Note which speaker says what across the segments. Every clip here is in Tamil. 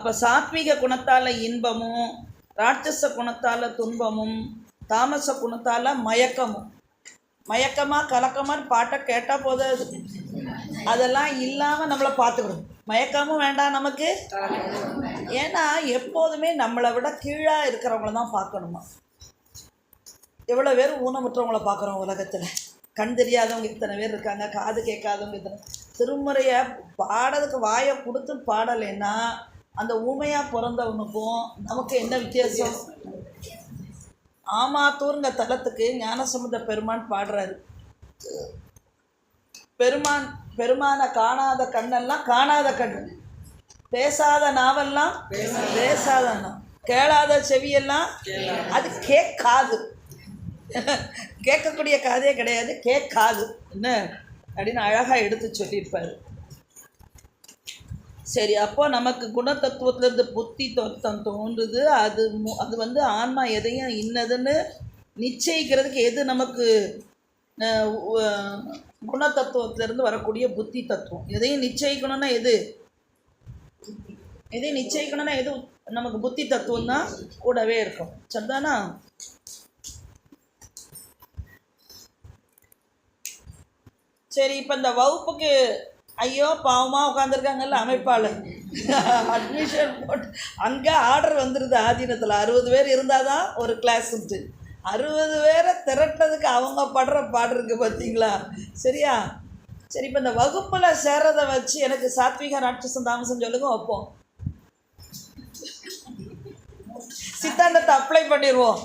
Speaker 1: அப்போ சாத்விக குணத்தால் இன்பமும் ராட்சச குணத்தால் துன்பமும் தாமச குணத்தால் மயக்கமும். மயக்கமாக கலக்கமான்னு பாட்டை கேட்டால் போதாது. அதெல்லாம் இல்லாமல் நம்மளை பார்த்துக்கணும் மயக்கமும் வேண்டாம் நமக்கு. ஏன்னா எப்போதுமே நம்மளை விட கீழாக இருக்கிறவங்கள தான் பார்க்கணுமா? எவ்வளோ பேர் ஊனமுற்றவங்கள பார்க்குறோம் உலகத்தில். கண் தெரியாதவங்க இத்தனை பேர் இருக்காங்க காது கேட்காதவங்க இத்தனை திருமுறையை பாடதுக்கு வாயை கொடுத்து பாடலைன்னா அந்த ஊமையாக பிறந்தவனுக்கும் நமக்கு என்ன வித்தியாசம்? ஆமாத்தூருங்க தலத்துக்கு ஞானசமுத பெருமான் பாடுறாரு. பெருமான் பெருமானை காணாத கண்ணெல்லாம் காணாத கண். பேசாத நாவெல்லாம் பேசாத நாவ். கேளாத செவியெல்லாம் அது கேட்காது. கேட்கக்கூடிய காதே கிடையாது கேட்காது. என்ன? அப்படின்னு அழகாக எடுத்து சொல்லியிருப்பாரு. சரி அப்போ நமக்கு குணத்தத்துவத்திலேருந்து புத்தி தோற்றம் தோன்றுது. அது மு- அது வந்து ஆன்மா எதையும் இன்னதுன்னு நிச்சயிக்கிறதுக்கு எது நமக்கு குணத்தத்துவத்திலேருந்து வரக்கூடிய புத்தி தத்துவம். எதையும் நிச்சயிக்கணும்னா எது? எதையும் நிச்சயிக்கணும்னா எது? நமக்கு புத்தி தத்துவம் தான் கூடவே இருக்கும். சரிதானா? சரி இப்போ இந்த வகுப்புக்கு ஐயோ பாவமாக உட்காந்துருக்காங்கல்ல அமைப்பாளர். அட்மிஷன் போட்டு அங்கே ஆர்டர் வந்துடுது ஆதீனத்தில். அறுபது பேர் இருந்தால் தான் ஒரு கிளாஸுன்ட்டு அறுபது பேரை திரட்டுறதுக்கு அவங்க படுற பாடு இருக்கு பார்த்தீங்களா சரியா? சரி இப்போ இந்த வகுப்பில் சேர்றதை வச்சு எனக்கு சாத்விக ராட்சசம் தாமசம் சொல்லுங்க வைப்போம் சித்தாந்தத்தை அப்ளை பண்ணிடுவோம்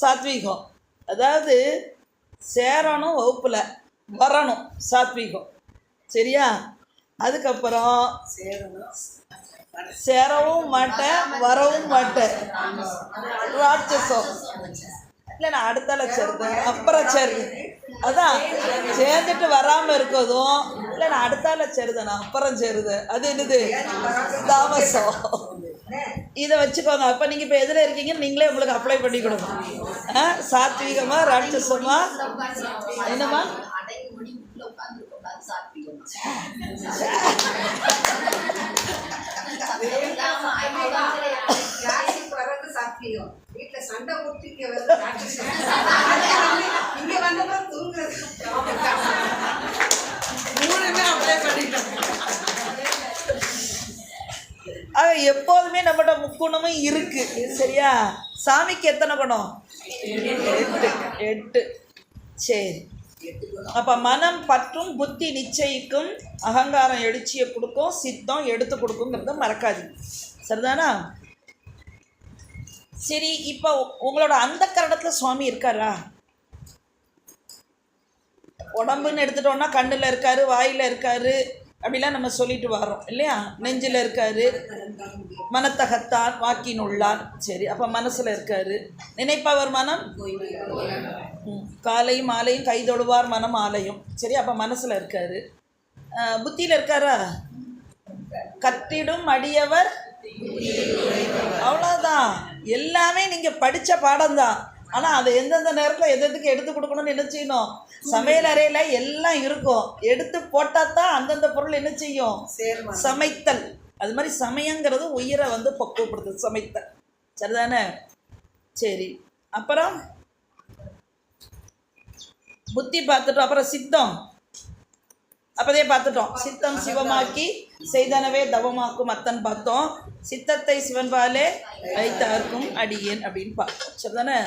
Speaker 1: சாத்வீகம். அதாவது சேரணும் வகுப்பில் வரணும் சாத்வீகம். சரியா? அதுக்கப்புறம் சேரவும் மாட்டேன் வரவும் மாட்டேன். ராட்சசம். இல்லை நான் அடுத்தால சேருதேன் அப்புறம் சேருது அதான் சேர்ந்துட்டு வராமல் இருக்கதும் இல்லை நான் அடுத்தால சேருதேன் நான் அப்புறம் சேருது அது என்னது? தாமசம். இதை வச்சுக்கோங்க. அப்போ நீங்கள் இப்போ எதில் இருக்கீங்கன்னு நீங்களே உங்களுக்கு அப்ளை பண்ணிக்கணும் ஆ? சாத்வீகமா ராட்சசமா? என்னம்மா?
Speaker 2: கிளாஸுக்கு வீட்டுல சண்டை போட்டுக்க இங்க வந்தப்ப தூங்குறது மூணுமே அப்ளை பண்ணிட்டோம்
Speaker 1: ஆக எப்போதுமே நம்மகிட்ட முக்குணமும் இருக்கு. சரியா? சாமிக்கு எத்தனை குணம்? எட்டு. எட்டு. சரி. அப்போ மனம் பற்றும் புத்தி நிச்சயிக்கும் அகங்காரம் எழுச்சியை கொடுக்கும் சித்தம் எடுத்து கொடுக்குங்கிறத மறக்காதீங்க. சரிதானா? சரி இப்போ உங்களோட அந்த கரணத்தில் சுவாமி இருக்காரா? உடம்புன்னு எடுத்துட்டோம்னா கண்ணில் இருக்காரு வாயில் இருக்காரு அப்படிலாம் நம்ம சொல்லிட்டு வரோம் இல்லையா? நெஞ்சில் இருக்காரு மனத்தகத்தார் வாக்கின் உள்ளார் சரி அப்போ மனசில் இருக்காரு. நினைப்பவர் மனம்? காலையும் மாலையும் கைதொழுவார் மனம் ஆலயம். சரி அப்போ மனசில் இருக்காரு. புத்தியில் இருக்காரா? கத்திடும் அடியவர் அவ்வளோதான் எல்லாமே நீங்கள் படித்த பாடம்தான். ஆனால் அதை எந்தெந்த நேரத்தில் எது எதுக்கு எடுத்து கொடுக்கணும்னு என்ன செய்யணும்? சமையல் அறையில் எல்லாம் இருக்கும். எடுத்து போட்டால் தான் அந்தந்த பொருள் என்ன செய்யும்? சமைத்தல். அது மாதிரி சமயங்கிறது உயிரை வந்து பக்குவப்படுத்துது சமைத்தல். சரிதானே? சரி. அப்புறம்? புத்தி பார்த்துட்டோம். அப்புறம் சித்தம். அப்பதே பார்த்துட்டோம். சித்தம் சிவமாக்கி செய்தனவே தவமாக்கும் அத்தன் பார்த்தோம். சித்தத்தை சிவன்பாலே வைத்தார்க்கும் அடியேன் அப்படின்னு பார்த்தோம். சரிதானே?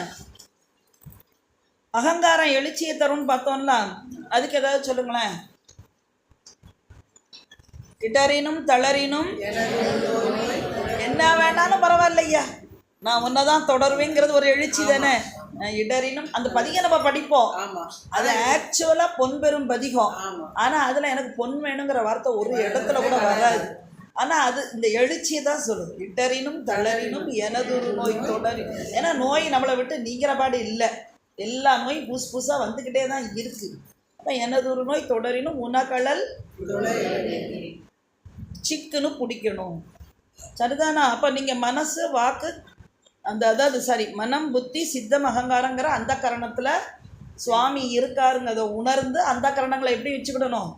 Speaker 1: அகங்காரம் எழுச்சியை தரும்னு பார்த்தோம்ல. அதுக்கு ஏதாவது சொல்லுங்களேன். இடறினும் தளரினும் என்ன வேணாலும் பரவாயில்லையா? நான் உன்னதான் தொடர்வேங்கிறது ஒரு எழுச்சி தானே? நான் இடறினும் அந்த பதிகை நம்ம படிப்போம். அது ஆக்சுவலாக பொன் பெறும் பதிகம். ஆனால் அதில் எனக்கு பொன் வேணுங்கிற வார்த்தை ஒரு இடத்துல கூட வராது. ஆனால் அது இந்த எழுச்சியை தான் சொல்லுது. இடறினும் தளரினும் எனது நோய் தொடரி. ஏன்னா நோய் நம்மளை விட்டு நீங்கிற பாடு இல்லை. எல்லா நோயும் புதுசு புதுசாக வந்துக்கிட்டே தான் இருக்குது அப்போ எனது ஒரு நோய் தொடரினும் உணகழல் சிக்குன்னு பிடிக்கணும். சரிதானா? அப்போ நீங்கள் மனசு வாக்கு அந்த அதாவது சாரி மனம் புத்தி சித்தம் அகங்காரங்கிற அந்த கரணத்தில் சுவாமி இருக்காருங்கிறத உணர்ந்து அந்த கரணங்களை எப்படி வச்சுக்கிடணும்?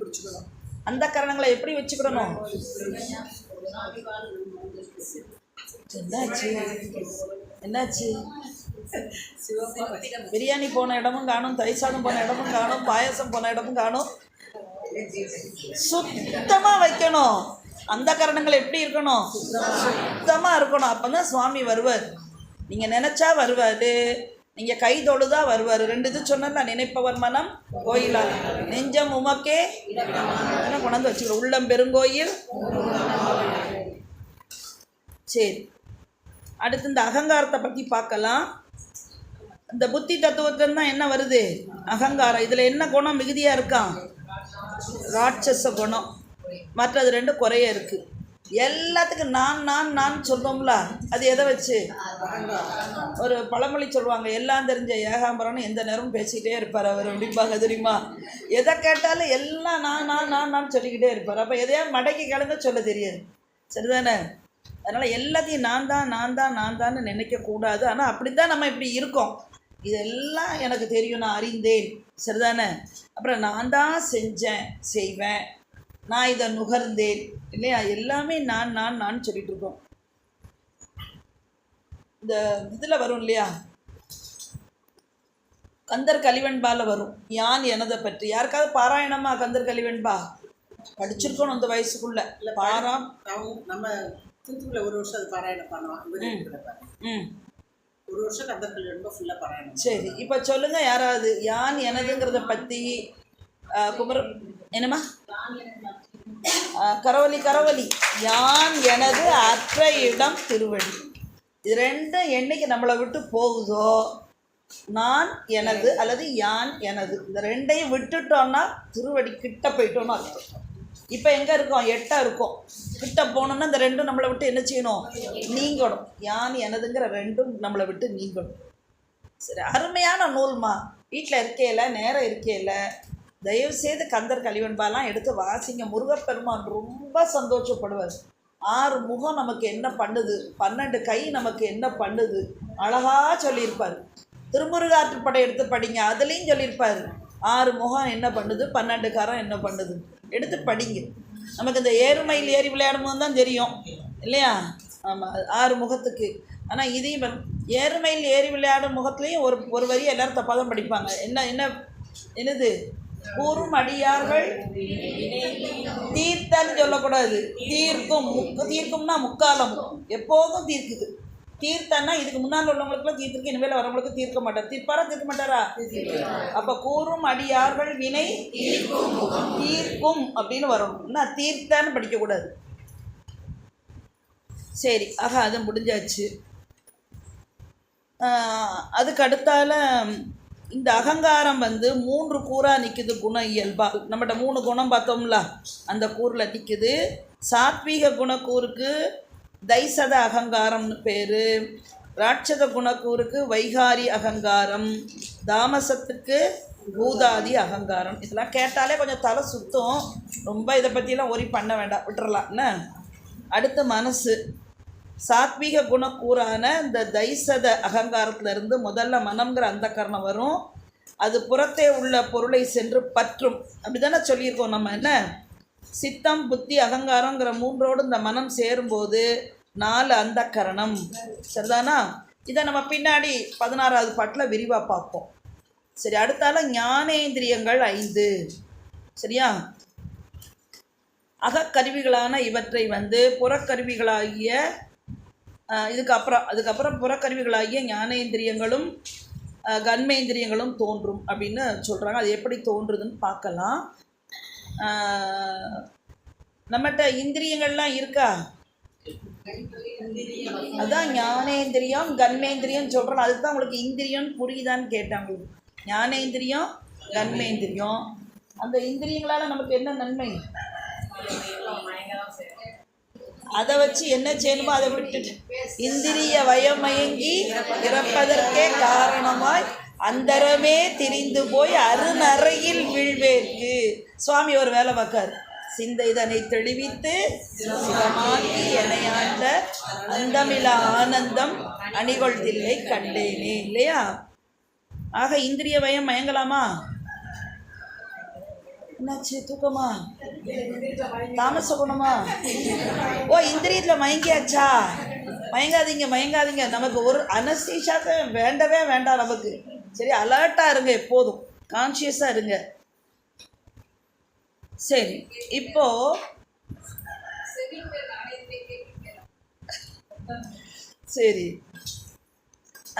Speaker 2: பிடிச்சிக்கணும்.
Speaker 1: அந்த கரணங்களை எப்படி வச்சுக்கிடணும்? என்னாச்சு? என்னாச்சு? பிரியாணி போன இடமும் காணும் தயிர் சாதம் போன இடமும் காணும் பாயாசம் போன இடமும் காணும். சுத்தமா வைக்கணும். அந்த கரணங்கள் எப்படி இருக்கணும்? சுத்தமாக இருக்கணும். அப்போ தான் சுவாமி வருவார். நீங்கள் நினச்சா வருவார். நீங்கள் கை தொழுதா வருவார். ரெண்டு இது சொன்னா நினைப்பவர் மனம் கோயிலால். நெஞ்சம் உமக்கே என்ன கொண்டாந்து வச்சுக்கிறோம். உள்ளம் பெருங்கோயில். சரி. அடுத்து இந்த அகங்காரத்தை பற்றி பார்க்கலாம். இந்த புத்தி தத்துவத்தில் தான் என்ன வருது? அகங்காரம். இதில் என்ன குணம்? மிகுதியாக இருக்கான் ராட்சச குணம். மற்றது ரெண்டு குறைய இருக்கு. எல்லாத்துக்கும் நான் நான் நான் சொல்றோம்ல அது எதை வச்சு? ஒரு பழமொழி சொல்லுவாங்க எல்லாம் தெரிஞ்ச ஏகாம்பரம்னு எந்த நேரமும் பேசிக்கிட்டே இருப்பார் அவர் அப்படிம்பாங்க தெரியுமா எதை கேட்டாலும் எல்லாம் நான் நான் நான் நான் சொல்லிக்கிட்டே இருப்பார். அப்போ எதையாவது மடக்கி கலந்து சொல்ல தெரியாது. சரிதானே? அதனால் எல்லாத்தையும் நான் தான் நான் தான் நான் தான் நினைக்கக்கூடாது ஆனால் அப்படி தான் நம்ம இப்படி இருக்கோம். இதெல்லாம் எனக்கு தெரியும் நான் அறிந்தேன். சரிதானே? அப்புறம் நான் தான் செஞ்சேன் செய்வேன். நான் இதை நுகர்ந்தேன். இல்லையா? எல்லாமே நான் நான் நான் சொல்லிட்டு இருக்கோம் இந்த இதில் வரும் இல்லையா? கந்தர் கலிவெண்பால வரும். யான் எனதை பற்றி. யாருக்காவது பாராயணமா கந்தர் கலிவெண்பா? படிச்சிருக்கணும் இந்த வயசுக்குள்ள. பாராம்.
Speaker 3: அவங்க நம்ம தூத்துக்குள்ள ஒரு வருஷம் அது பாராயணம் பண்ணுவான் ஒரு வருஷம் கந்தர்கள் ரொம்ப ஃபுல்லாக பாராயணம்
Speaker 1: சரி இப்போ சொல்லுங்க யாராவது. யான் எனதுங்கிறத பற்றி குமர என்னம்மா? கரவலி கரவலி யான் எனது அற்ற இடம் திருவடி. இது ரெண்டும் என்னைக்கு நம்மளை விட்டு போகுதோ நான் எனது அல்லது யான் எனது. இந்த ரெண்டையும் விட்டுட்டோம்னா திருவடி கிட்ட போயிட்டோம்னு அர்த்தம். இப்போ எங்கே இருக்கோம்? எட்டாக இருக்கோம். கிட்ட போனோம்னா இந்த ரெண்டும் நம்மளை விட்டு என்ன செய்யணும்? நீங்கணும். யான் எனதுங்கிற ரெண்டும் நம்மளை விட்டு நீங்கணும். சரி அருமையான நூல்மா. வீட்டில் இருக்கையில நேரம் இருக்கையில தயவு செய்து கந்தர் கலிவெண்பாலாம் எடுத்து வாசிங்க. முருகப்பெருமான் ரொம்ப சந்தோஷப்படுவார். ஆறு முகம் நமக்கு என்ன பண்ணுது? பன்னெண்டு கை நமக்கு என்ன பண்ணுது? அழகா சொல்லியிருப்பார். திருமுருகாற்றுப்படை எடுத்து படிங்க. அதுலேயும் சொல்லியிருப்பார். ஆறு முகம் என்ன பண்ணுது? பன்னெண்டு காரம் என்ன பண்ணுது? எடுத்து படிங்க. நமக்கு இந்த ஏறுமையில் ஏறி விளையாடும் போது தான் தெரியும். இல்லையா? ஆமாம் ஆறு முகத்துக்கு. ஆனால் இதையும் ஏறுமையில் ஏறி விளையாடும் முகத்துலேயும் ஒரு ஒரு வரி எல்லோரும் தப்பாக தான் படிப்பாங்க. என்ன என்ன என்னது? கூறும் அடியார்கள் தீர்த்தன்னு சொல்லக்கூடாது. தீர்க்கும் முக்கு தீர்க்கும்னா முக்காலம். எப்போதும் தீர்க்குது. தீர்த்தன்னா இதுக்கு முன்னால் உள்ளவங்களுக்குலாம் தீர்த்திருக்கு இனிமேல் வரவங்களுக்கு தீர்க்க மாட்டார். தீர்ப்பாரா தீர்க்க மாட்டாரா? அப்போ கூறும் அடியார்கள் வினை தீர்க்கும் அப்படின்னு வரணும். என்ன? தீர்த்தான்னு படிக்கக்கூடாது. சரி ஆக அது முடிஞ்சாச்சு. ஆஹ் அதுக்கு அடுத்தால இந்த அகங்காரம் வந்து மூன்று கூறாக நிற்குது குண இயல்பா. நம்மகிட்ட மூணு குணம் பார்த்தோம்ல அந்த கூறில் நிற்குது சாத்வீக குணக்கூறுக்கு தைசத அகங்காரம்னு பேர். ராட்சத குணக்கூறுக்கு வைகாரி அகங்காரம். தாமசத்துக்கு பூதாதி அகங்காரம். இதெல்லாம் கேட்டாலே கொஞ்சம் தலை சுத்தம். ரொம்ப இதை பற்றிலாம் ஒரி பண்ண வேண்டாம். விட்டுறலாம். என்ன? அடுத்து மனசு. சாத்வீக குணக்கூறான இந்த தைசத அகங்காரத்திலிருந்து முதல்ல மனம்ங்கிற அந்த கரணம் வரும். அது புறத்தே உள்ள பொருளை சென்று பற்றும். அப்படி தானே சொல்லியிருக்கோம் நம்ம என்ன? சித்தம் புத்தி அகங்காரங்கிற மூன்றோடு இந்த மனம் சேரும்போது நாலு அந்த கரணம். சரிதானா? இதை நம்ம பின்னாடி பதினாறாவது பாட்டில் விரிவாக பார்ப்போம். சரி அடுத்தால ஞானேந்திரியங்கள் ஐந்து. சரியா? அகக்கருவிகளான இவற்றை வந்து புறக்கருவிகளாகிய இதுக்கப்புறம் அதுக்கப்புறம் புறக்கருவிகளாகிய ஞானேந்திரியங்களும் கண்மேந்திரியங்களும் கன்மேந்திரியங்களும் தோன்றும் அப்படின்னு சொல்கிறாங்க அது எப்படி தோன்றுதுன்னு பார்க்கலாம். நம்மகிட்ட இந்திரியங்கள்லாம் இருக்கா? அதான் ஞானேந்திரியம் கண்மேந்திரியம் சொல்கிறோம் அதுக்கு தான் உங்களுக்கு இந்திரியம் புரியுதான்னு கேட்டாங்க ஞானேந்திரியம் கன்மேந்திரியம் அந்த இந்திரியங்களால் நமக்கு என்ன நன்மை? அதை வச்சு என்ன செய்யணுமோ அதை விட்டுட்டு. இந்திரிய வயமயங்கி இறப்பதற்கே காரணமாய் அந்தரமே திரிந்து போய் அருநறையில் வீழ்வேற்கு. சுவாமி ஒரு வேலை பார்க்கார். சிந்த இதனை தெளிவித்து சிவமாக்கி எனையாண்ட அந்தமில ஆனந்தம் அணிகொள்தில்லை கண்டேனே இல்லையா? ஆக இந்திரிய வயம் மயங்கலாமா? என்னாச்சு? தூக்கமா? தாமச குணமா ஓ இந்திரியத்தில் மயங்கியாச்சா? மயங்காதீங்க மயங்காதீங்க. நமக்கு ஒரு அனஸ்தீஷாக்க வேண்டவே வேண்டாம் நமக்கு. சரி அலர்ட்டாக இருங்க எப்போதும். கான்ஷியஸாக இருங்க. சரி இப்போ சரி.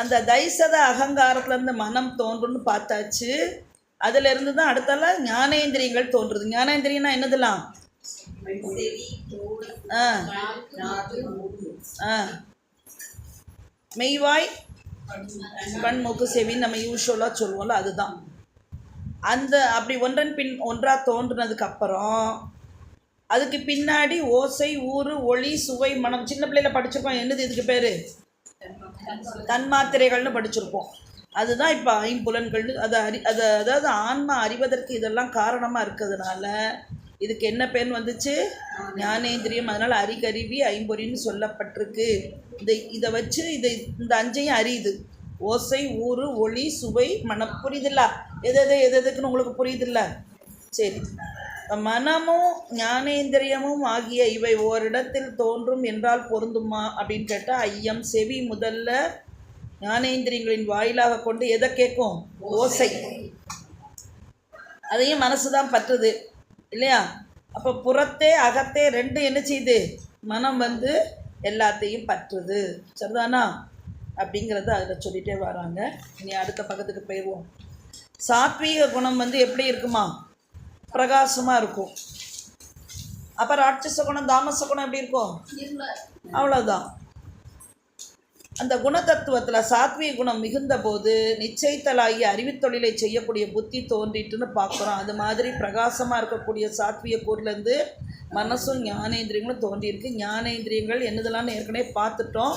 Speaker 1: அந்த தைசத அகங்காரத்துலேருந்து மனம் தோன்றும்னு பார்த்தாச்சு. அதுல இருந்து தான் அடுத்தால ஞானேந்திரியங்கள் தோன்றுது. ஞானேந்திரியம்னா என்னதெல்லாம்? ஆ. ஆ. மெய்வாய் கண் மூக்கு செவின்னு நம்ம யூஸ்வலாக சொல்லுவோம்ல அதுதான். அந்த அப்படி ஒன்றன் பின் ஒன்றாக தோன்றுனதுக்கு அப்புறம் அதுக்கு பின்னாடி ஓசை ஊறு ஒளி சுவை மனம் சின்ன பிள்ளையில படிச்சிருக்கோம். என்னது இதுக்கு பேர்? தன்மாத்திரைகள்னு படிச்சிருப்போம். அதுதான் இப்போ ஐம்புலன்கள்னு அதை அறி அதை அதாவது ஆன்மா அறிவதற்கு இதெல்லாம் காரணமாக இருக்கிறதுனால இதுக்கு என்ன பேர் வந்துச்சு? ஞானேந்திரியம். அதனால் அறிகருவி ஐம்பொறின்னு சொல்லப்பட்டிருக்கு. இந்த இதை வச்சு இதை இந்த அஞ்சையும் அறியுது. ஓசை ஊறு ஒளி சுவை மனம். புரியுதில்ல? எது எது எது எதுக்குன்னு உங்களுக்கு புரியுதில்ல? சரி. மனமும் ஞானேந்திரியமும் ஆகிய இவை ஓரிடத்தில் தோன்றும் என்றால் பொருந்துமா? அப்படின்னு கேட்டால் ஐயம் செவி முதல்ல ஞானேந்திரியங்களின் வாயிலாக கொண்டு எதை கேட்கும்? ஓசை. அதையும் மனசு தான் பற்றுது இல்லையா? அப்போ புறத்தே அகத்தே ரெண்டு என்ன செய்யுது மனம் வந்து எல்லாத்தையும் பற்றுது. சரிதானா? அப்படிங்கிறத அதில் சொல்லிகிட்டே வராங்க. இனி அடுத்த பக்கத்துக்கு போயிடுவோம். சாத்வீக குணம் வந்து எப்படி இருக்குமா? பிரகாசமாக இருக்கும். அப்போ ராட்சச குணம் தாமச குணம் எப்படி இருக்கும்? அவ்வளோதான் அந்த குணதத்துவத்தில் சாத்வீக குணம் மிகுந்த போது நிச்சயத்தலாகி அறிவித்தொழிலை செய்யக்கூடிய புத்தி தோன்றிட்டுன்னு பார்க்குறோம் அது மாதிரி பிரகாசமாக இருக்கக்கூடிய சாத்விய கூர்லேருந்து மனசும் ஞானேந்திரியங்களும் தோன்றியிருக்கு. ஞானேந்திரியங்கள் என்னதெல்லாம் ஏற்கனவே பார்த்துட்டோம்.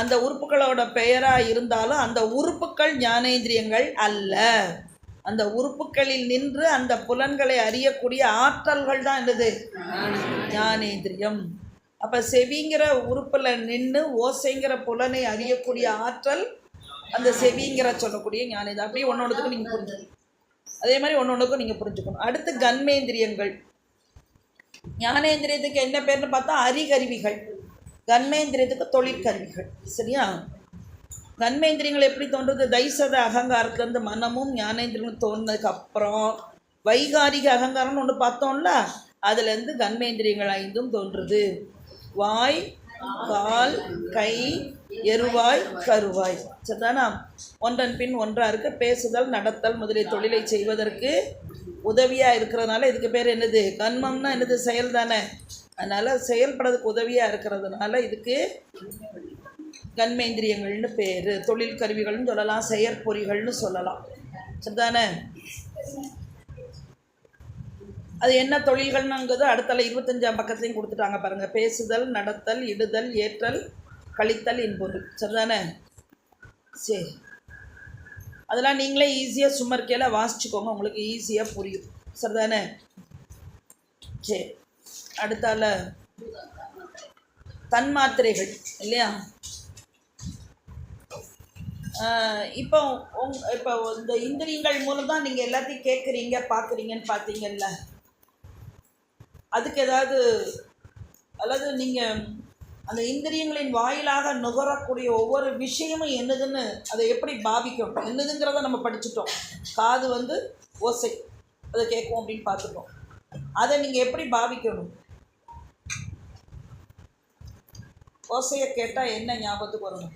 Speaker 1: அந்த உறுப்புகளோட பெயராக இருந்தாலும் அந்த உறுப்புக்கள் ஞானேந்திரியங்கள் அல்ல. அந்த உறுப்புகளில் நின்று அந்த புலன்களை அறியக்கூடிய ஆற்றல்கள் தான் என்னது? ஞானேந்திரியம். அப்போ செவிங்கிற உறுப்பில் நின்று ஓசைங்கிற புலனை அறியக்கூடிய ஆற்றல் அந்த செவிங்கிற சொல்லக்கூடிய ஞானேந்திரம் அப்படியே ஒன்றொன்றுக்கும் நீங்கள் புரிஞ்சுக்கணும். அதே மாதிரி ஒன்றொன்றுக்கும் நீங்கள் புரிஞ்சுக்கணும். அடுத்து கன்மேந்திரியங்கள் ஞானேந்திரியத்துக்கு என்ன பேர்னு பார்த்தா அரிகருவிகள் கன்மேந்திரியத்துக்கு தொழிற்கருவிகள். சரியா? கன்மேந்திரியங்கள் எப்படி தோன்றது? தைசத அகங்காரத்துலேருந்து மனமும் ஞானேந்திரியங்களும் தோணுனதுக்கு அப்புறம் வைகாரிக அகங்காரம்னு ஒன்று பார்த்தோம்ல அதுலேருந்து கன்மேந்திரியங்கள் ஐந்தும் தோன்றுது. வாய் கால் கை எருவாய் கருவாய். சரிதானா? ஒன்றன் பின் ஒன்றாக இருக்க. பேசுதல் நடத்தல் முதலிய தொழிலை செய்வதற்கு உதவியாக இருக்கிறதுனால இதுக்கு பேர் என்னது? கண்மம்னா என்னது? செயல் தானே. அதனால் செயல்படுறதுக்கு உதவியாக இருக்கிறதுனால இதுக்கு கண்மேந்திரியங்கள்னு பேர். தொழில் கருவிகள்னு சொல்லலாம் செயற்பொறிகள்னு சொல்லலாம். சரிதானே? அது என்ன தொழில்கள்னுங்கிறது அடுத்தல இருபத்தஞ்சாம் பக்கத்துலையும் கொடுத்துட்டாங்க பாருங்கள் பேசுதல் நடத்தல் இடுதல் ஏற்றல் கழித்தல் என்பொருள் சரிதானே? சரி. அதெல்லாம் நீங்களே ஈஸியாக சும்மா இருக்கையில் வாசிச்சுக்கோங்க. உங்களுக்கு ஈஸியாக புரியும். சரிதானே? சரி. அடுத்தால தன்மாத்திரைகள் இல்லையா? இப்போ உங் இப்போ இந்த இந்திரியங்கள் மூலம் தான் நீங்கள் எல்லாத்தையும் கேட்குறீங்க பார்க்குறீங்கன்னு பார்த்தீங்கல்ல? அதுக்கு ஏதாவது அல்லது நீங்கள் அந்த இந்திரியங்களின் வாயிலாக நுகரக்கூடிய ஒவ்வொரு விஷயமும் என்னதுன்னு அதை எப்படி பாவிக்கும் என்னதுங்கிறத நம்ம படிச்சுட்டோம். காது வந்து ஓசை. அதை கேட்கும் அப்படின்னு பார்த்துட்டோம். அதை நீங்கள் எப்படி பாவிக்கணும் ஓசையை கேட்டால் என்ன ஞாபகத்துக்கு வரணும்?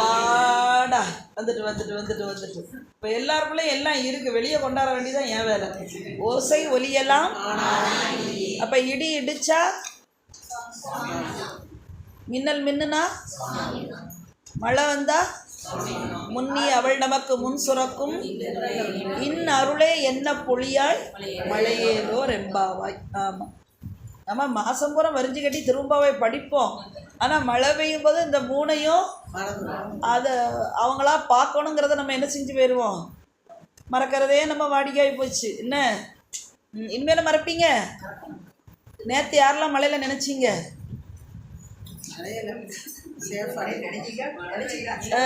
Speaker 1: பாடா வந்துட்டு வந்துட்டு வந்துட்டு வந்துட்டு. இப்போ எல்லாருக்குள்ளேயும் எல்லாம் இருக்குது வெளியே கொண்டாட வேண்டியதான் என் வேலை. ஓசை ஒலியெல்லாம். அப்போ இடி இடிச்சா? மின்னல் மின்னுனா? மழை வந்தா? முன்னி அவள் நமக்கு முன் சுரக்கும். இன் அருளே என்ன பொழியாய்? மழையேதோ ரெம்பாவாய் ஆமாம் நம்ம மாதம் பூரா வரிஞ்சு கட்டி திரும்பவே படிப்போம். ஆனால் மழை பெய்யும் போது இந்த மூணையும் அதை அவங்களா பார்க்கணுங்கிறத நம்ம என்ன செஞ்சு போயிடுவோம் மறக்கிறதே நம்ம வாடிக்கையாகி போச்சு. என்ன? ம், இனிமேல் மறப்பீங்க? நேற்று யாரெல்லாம் மழையில் நினச்சிங்க? ஆ,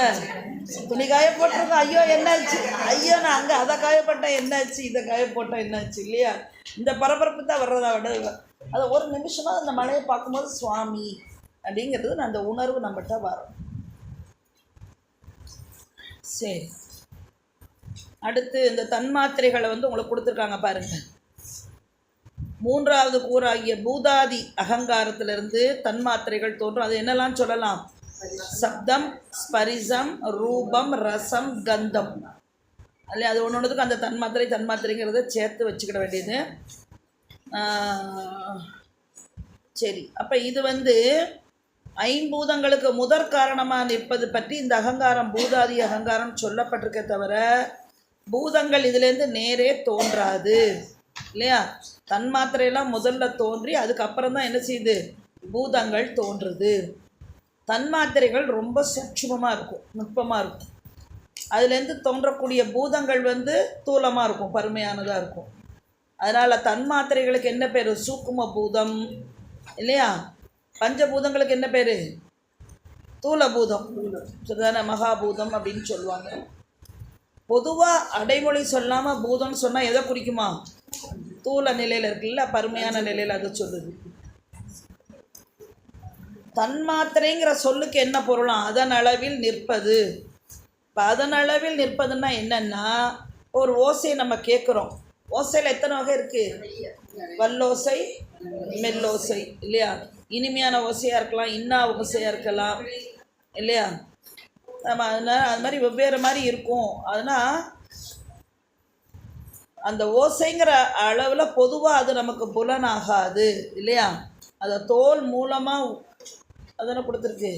Speaker 1: துணி காய போட்டிருக்கோம். ஐயோ என்னாச்சு? ஐயோ நான் அங்கே அதை காயப்பட்டேன். என்னாச்சு? இதை காய போட்டேன் என்னாச்சு? இல்லையா? இந்த பரபரப்பு தான் வர்றதா விட அதை ஒரு நிமிஷமா அந்த மலையை பார்க்கும்போது சுவாமி அப்படிங்கிறது அந்த உணர்வு நம்மகிட்ட வரும். சரி. அடுத்து இந்த தன்மாத்திரைகளை வந்து உங்களுக்கு கொடுத்துருக்காங்க பாருங்க. மூன்றாவது கூறாகிய பூதாதி அகங்காரத்திலிருந்து தன்மாத்திரைகள் தோன்றும். அது என்னெல்லாம் சொல்லலாம்? சப்தம் ஸ்பரிசம் ரூபம் ரசம் கந்தம். அல்ல அது ஒன்று ஒன்றுத்துக்கு அந்த தன்மாத்திரை தன்மாத்திரைங்கிறத சேர்த்து வச்சுக்கிட வேண்டியது. சரி. அப்போ இது வந்து ஐம்பூதங்களுக்கு முதற் காரணமாக நிற்பது பற்றி இந்த அகங்காரம் பூதாதி அகங்காரம் சொல்லப்பட்டிருக்கே தவிர பூதங்கள் இதுலேருந்து நேரே தோன்றாது. இல்லையா? தன்மாத்திரையெல்லாம் முதல்ல தோன்றி அதுக்கப்புறம் தான் என்ன செய்யுது பூதங்கள் தோன்றுது. தன்மாத்திரைகள் ரொம்ப சூட்சமாக இருக்கும் நுட்பமாக இருக்கும். அதுலேருந்து தோன்றக்கூடிய பூதங்கள் வந்து தூலமாக இருக்கும் பருமையானதாக இருக்கும். அதனால் தன்மாத்திரைகளுக்கு என்ன பேர்? சூக்கும பூதம் இல்லையா? பஞ்சபூதங்களுக்கு என்ன பேர்? தூலபூதம் சரிதான? மகாபூதம் அப்படின்னு சொல்லுவாங்க. பொதுவாக அடைமொழி சொல்லாமல் பூதம்னு சொன்னால் எதை குறிக்குமா? தூல நிலையில் இருக்குல்ல பருமையான நிலையில் அதை சொல்லுது. தன்மாத்திரைங்கிற சொல்லுக்கு என்ன பொருளாம்? அதன் அளவில் நிற்பது. இப்போ அதன் அளவில் நிற்பதுன்னா என்னன்னா ஒரு ஓசையை நம்ம கேட்குறோம் ஓசையில் எத்தனை வகை இருக்குது வல்லோசை மெல்லோசை இல்லையா? இனிமையான ஓசையாக இருக்கலாம் இன்னா ஓசையாக இருக்கலாம் இல்லையா? நம்ம அதனால் அது மாதிரி வெவ்வேறு மாதிரி இருக்கும். அதனால் அந்த ஓசைங்கிற அளவில் பொதுவாக அது நமக்கு புலனாகாது இல்லையா? அதை தோல் மூலமாக அதனை கொடுத்துருக்கு.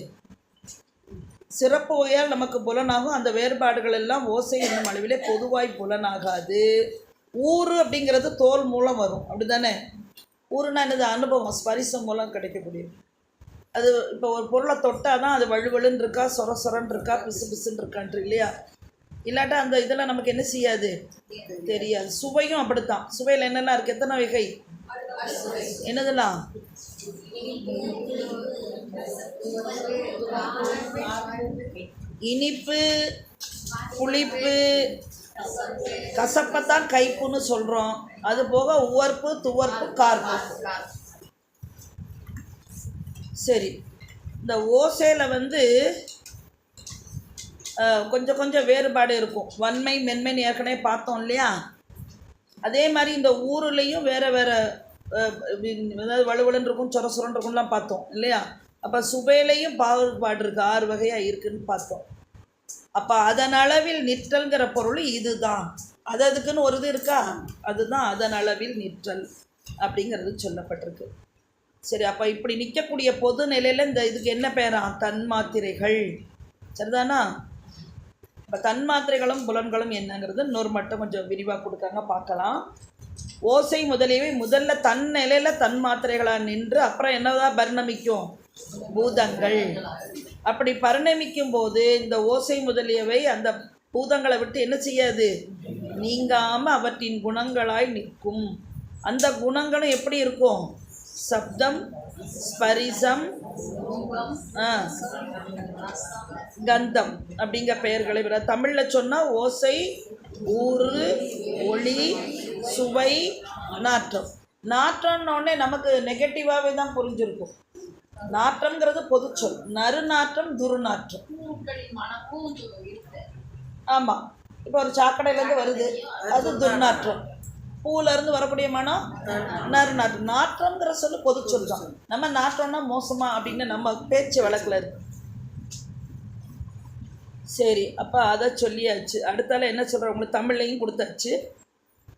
Speaker 1: சிறப்பு வகையால் நமக்கு புலனாகும். அந்த வேறுபாடுகள் எல்லாம் ஓசை என்னும் அளவிலே பொதுவாய் புலனாகாது. ஊர் அப்படிங்கிறது தோல் மூலம் வரும். அப்படி தானே ஊருனா என்னது? அனுபவம் ஸ்பரிசம் மூலம் கிடைக்கக்கூடியது. அது இப்போ ஒரு பொருளை தொட்டால் தான் அது வழுவழுன்னு இருக்கா சொர சொரன்னு இருக்கா பிசு பிசுன்னு இருக்கான்ட்டு இல்லையா? இல்லாட்டா அந்த இதெல்லாம் நமக்கு என்ன செய்யாது? தெரியாது. சுவையும் அப்படித்தான். சுவையில் என்னெல்லாம் இருக்குது எத்தனை வகை? என்னதெல்லாம்? இனிப்பு புளிப்பு கசப்பைத்தான் கைப்புன்னு சொல்கிறோம் அது போக உவர்ப்பு துவர்ப்பு கார்ப்பு. சரி. இந்த ஓசையில் வந்து கொஞ்சம் கொஞ்சம் வேறுபாடு இருக்கும். வன்மை மென்மைன்னு ஏற்கனவே பார்த்தோம் இல்லையா? அதே மாதிரி இந்த ஊருலேயும் வேறு வேறு அதாவது வலுவலுன்னு இருக்கும் சொர சொரன்னு இருக்கும்லாம் பார்த்தோம் இல்லையா? அப்போ சுவையிலையும் பாகுபாடு இருக்குது ஆறு வகையாக இருக்குன்னு பார்த்தோம். அப்போ அதன் அளவில் நிற்றல்ங்கிற பொருள் இதுதான். அது அதுக்குன்னு ஒரு இது இருக்கா? அதுதான் அதன் அளவில் நிற்றல் அப்படிங்கிறது சொல்லப்பட்டிருக்கு. சரி அப்போ இப்படி நிற்கக்கூடிய பொது நிலையில் இந்த இதுக்கு என்ன பேரா? தன்மாத்திரைகள். சரிதானா? இப்போ தன்மாத்திரைகளும் புலன்களும் என்னங்கிறது இன்னொரு மட்டும் கொஞ்சம் விரிவாக கொடுக்காங்க பார்க்கலாம். ஓசை முதலியவை முதல்ல தன் நிலையில் தன்மாத்திரைகளாக நின்று அப்புறம் என்னதான் பரிணமிக்கும்? பூதங்கள். அப்படி பரிணமிக்கும் போது இந்த ஓசை முதலியவை அந்த பூதங்களை விட்டு என்ன செய்யாது? நீங்காமல் அவற்றின் குணங்களாய் நிற்கும். அந்த குணங்களும் எப்படி இருக்கும்? சப்தம் ஸ்பரிசம் ஆ, கந்தம் அப்படிங்கிற பெயர்களை விட தமிழில் சொன்னால் ஓசை ஊறு ஒளி சுவை நாற்றம். நாற்றம்னோடனே நமக்கு நெகட்டிவாகவே தான் புரிஞ்சிருக்கும். நாற்றம்ங்கிறது பொதுச்சொல் நறுநாற்றம் துர்நாற்றம். ஆமாம் இப்போ ஒரு சாக்கடையிலேருந்து வருது. அது துர்நாற்றம். பூவிலேருந்து வரக்கூடிய மனம் நறுநாற்றம். நாற்றம்ங்கிற சொல்லு பொதுச்சொல் தான். நம்ம நாற்றம்னா மோசமா அப்படின்னு நம்ம பேச்சு வழக்கில் இருக்கு. சரி அப்போ அதை சொல்லியாச்சு. அடுத்தால என்ன சொல்கிறோம் உங்களுக்கு தமிழ்லையும் கொடுத்தாச்சு.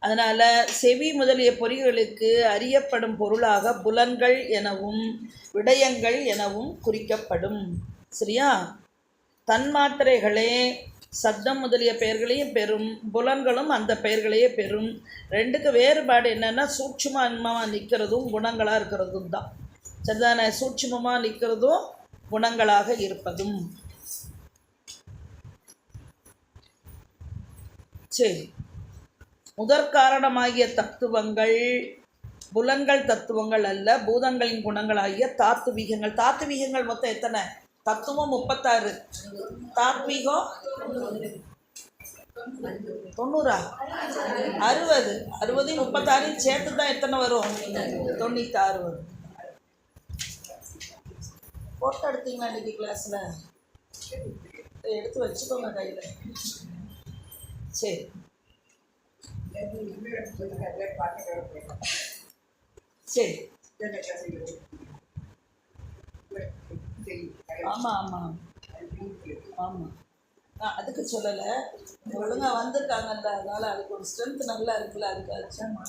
Speaker 1: அதனால் செவி முதலிய பொறிகளுக்கு அறியப்படும் பொருளாக புலன்கள் எனவும் விடயங்கள் எனவும் குறிக்கப்படும். சரியா? தன்மாத்திரைகளே சப்தம் முதலிய பெயர்களையும் பெறும் புலன்களும் அந்த பெயர்களையே பெறும். ரெண்டுக்கு வேறுபாடு என்னென்னா சூட்சுமமாக நிற்கிறதும் குணங்களாக இருக்கிறதும் தான். சரிதான? சூட்சுமமாக நிற்கிறதும் குணங்களாக இருப்பதும். சரி. முதற்காரணமாகிய தத்துவங்கள் புலன்கள் தத்துவங்கள் அல்ல பூதங்களின் குணங்களாகிய தாத்துவீகங்கள். தாத்துவீகங்கள் மொத்தம் எத்தனை? தத்துவம் முப்பத்தாறு. தாத்வீகம் தொண்ணூறா? அறுபது. அறுபதையும் முப்பத்தாறையும் சேர்த்து தான் எத்தனை வரும்? தொண்ணூத்தாறு வரும். ஃபோட்டோ எடுத்தீங்களா இன்னைக்கு கிளாஸில் எடுத்து வச்சுக்கோங்க கையில். சரி. சரி. ஆமாம் ஆமாம் ஆமாம் நான் அதுக்கு சொல்லலை. ஒழுங்கா வந்திருக்காங்கல்ல அதனால அதுக்கு ஒரு ஸ்ட்ரென்த் நல்லா இருக்குல்ல அதுக்கு அடிச்சாமா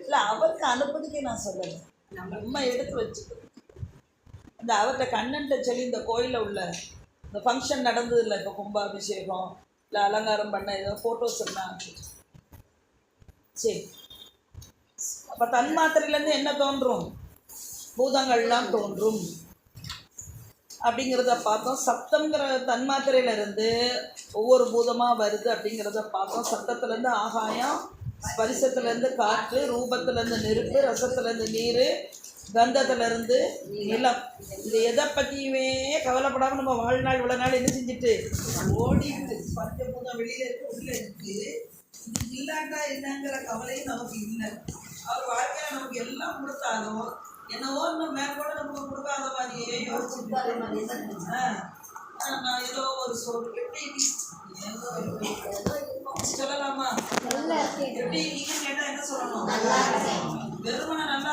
Speaker 1: இல்லை அவருக்கு அனுப்புறதுக்கே நான் சொல்லலை. நம்ம எடுத்து வச்சுக்கணும். இந்த அவர்கிட்ட கண்ணன்ட்ட சொல்லி இந்த கோயிலில் உள்ள இந்த ஃபங்க்ஷன் நடந்தது இல்லை இப்போ கும்பாபிஷேகம் இல்லை அலங்காரம் பண்ண ஏதோ ஃபோட்டோஸ் இருந்தால் சரி. அப்போ தன் மாத்திரையிலேருந்து என்ன தோன்றும்? பூதங்கள்லாம் தோன்றும். அப்படிங்கிறத பார்த்தோம். சப்தங்கிற தன்மாத்திரையிலேருந்து ஒவ்வொரு பூதமாக வருது அப்படிங்கிறத பார்த்தோம். சத்தத்துலேருந்து ஆகாயம் ஸ்பரிசத்துலேருந்து காற்று ரூபத்துலேருந்து நெருப்பு ரசத்துலேருந்து நீர் கந்தத்துலேருந்து நிலம். இது எதை பற்றியுமே கவலைப்படாமல் நம்ம வாழ்நாள் இவ்வளோ நாள் என்ன செஞ்சுட்டு? ஓடிட்டு பஞ்சபூதம் வெளியில் இருக்கு உள்ள இருக்கு. இது இல்லாட்டா என்னங்கிற கவலையும் நமக்கு இல்லை. அவர் வாழ்க்கையில் நமக்கு எல்லாம் கொடுத்தாலும் என்னவோ இன்னும் மேற்கொண்டு நமக்கு கொடுக்காத மாதிரியே ஆ, நான் ஏதோ ஒரு சொல் எப்படி சொல்லலாமா? எப்படி இருக்கீங்க திருமணம் நல்லா